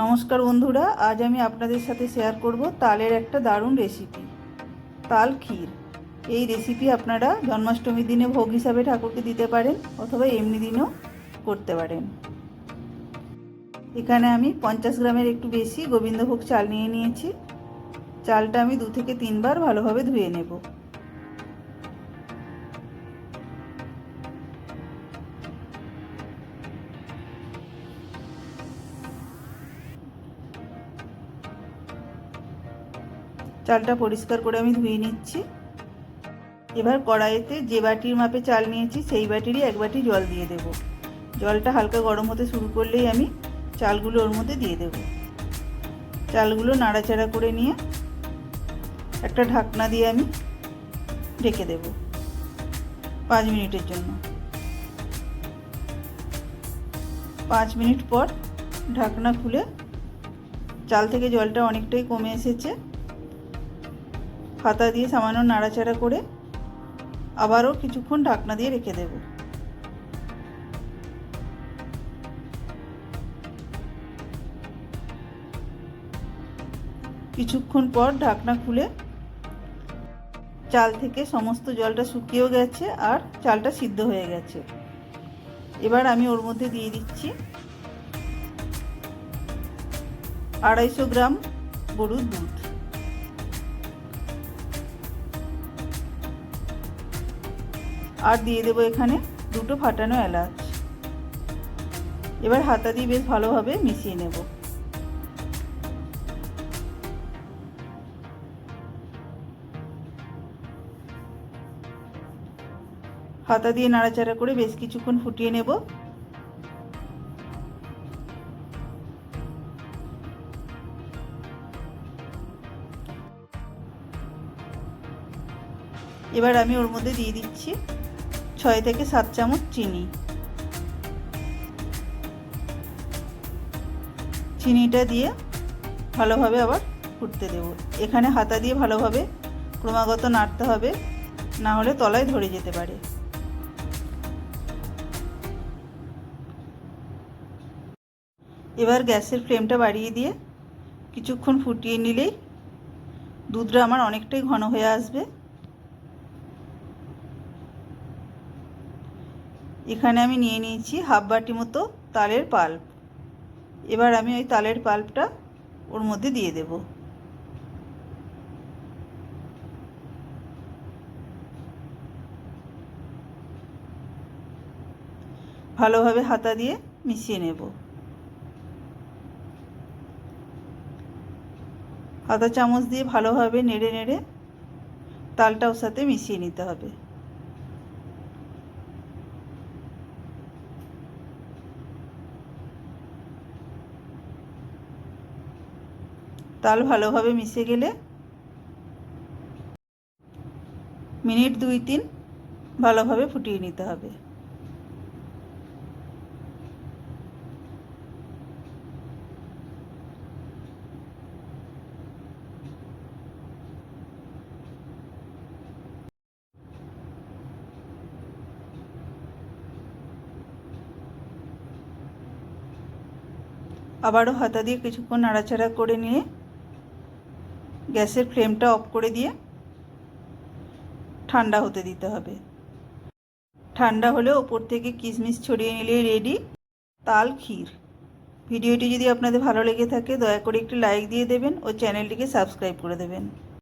নমস্কার বন্ধুরা, আজ আমি আপনাদের সাথে শেয়ার করব তালের একটা দারুণ রেসিপি তাল ক্ষীর। এই রেসিপি আপনারা জন্মাষ্টমীর দিনে ভোগ হিসাবে ঠাকুরকে দিতে পারেন অথবা এমনি দিনেও করতে পারেন। এখানে আমি পঞ্চাশ গ্রামের একটু বেশি গোবিন্দভোগ চাল নিয়ে নিয়েছি। চালটা আমি দু থেকে তিনবার ভালোভাবে ধুয়ে নেব। চালটা পরিষ্কার করে আমি ধুয়ে নিচ্ছি। এবার কড়াইতে যে বাটির মাপে চাল নিয়েছি, সেই বাটিরই এক বাটি জল দিয়ে দেব। জলটা হালকা গরম হতে শুরু করলেই আমি চালগুলো ওর মধ্যে দিয়ে দেব। চালগুলো নাড়াচাড়া করে নিয়ে একটা ঢাকনা দিয়ে আমি ঢেকে দেব পাঁচ মিনিটের জন্য। পাঁচ মিনিট পর ঢাকনা খুলে চাল থেকে জলটা অনেকটাই কমে এসেছে। হাতা দিয়ে সামান্য নাড়াচাড়া করে আবারও কিছুক্ষণ ঢাকনা দিয়ে রেখে দেব। কিছুক্ষণ পর ঢাকনা খুলে চাল থেকে সমস্ত জলটা শুকিয়েও গেছে আর চালটা সিদ্ধ হয়ে গেছে। এবার আমি ওর মধ্যে দিয়ে দিচ্ছি আড়াইশো গ্রাম গরুর দুধ। আর দিয়ে দেবো এখানে দুটো ফাটানো এলাচ। এবার হাতা দিয়ে বেশ ভালোভাবে মিশিয়ে নেব। হাতা দিয়ে নাড়াচাড়া করে বেশ কিছুক্ষণ ফুটিয়ে নেব। এবার আমি ওর মধ্যে দিয়ে দিচ্ছি ছয় থেকে সাত চামচ চিনি। চিনিটা দিয়ে ভালোভাবে আবার ফুটতে দেব। এখানে হাতা দিয়ে ভালোভাবে ক্রমাগত নাড়তে হবে, না হলে তলায় ধরে যেতে পারে। এবার গ্যাসের ফ্লেমটা বাড়িয়ে দিয়ে কিছুক্ষণ ফুটিয়ে নিলেই দুধটা আমার অনেকটাই ঘন হয়ে আসবে। এখানে আমি নিয়ে নিয়েছি হাফ বাটি মতো তালের পাল্প। এবার আমি ওই তালের পাল্পটা ওর মধ্যে দিয়ে দেব। ভালোভাবে হাতা দিয়ে মিশিয়ে নেব। হাতা চামচ দিয়ে ভালোভাবে নেড়ে নেড়ে তালটা ওর সাথে মিশিয়ে নিতে হবে। তাল ভালোভাবে মিশে গেলে মিনিট দুই তিন ভালোভাবে ফুটিয়ে নিতে হবে। আবারও হাতা দিয়ে কিছুক্ষণ নাড়াচাড়া করে নিয়ে গ্যাসের ফ্লেমটা অফ করে দিয়ে ঠান্ডা হতে দিতে হবে। ঠান্ডা হলে ওপর থেকে কিশমিশ ছড়িয়ে নিলে রেডি তাল, ক্ষীর। ভিডিওটি যদি আপনাদের ভালো লেগে থাকে, দয়া করে একটি লাইক দিয়ে দেবেন ও চ্যানেলটিকে সাবস্ক্রাইব করে দেবেন।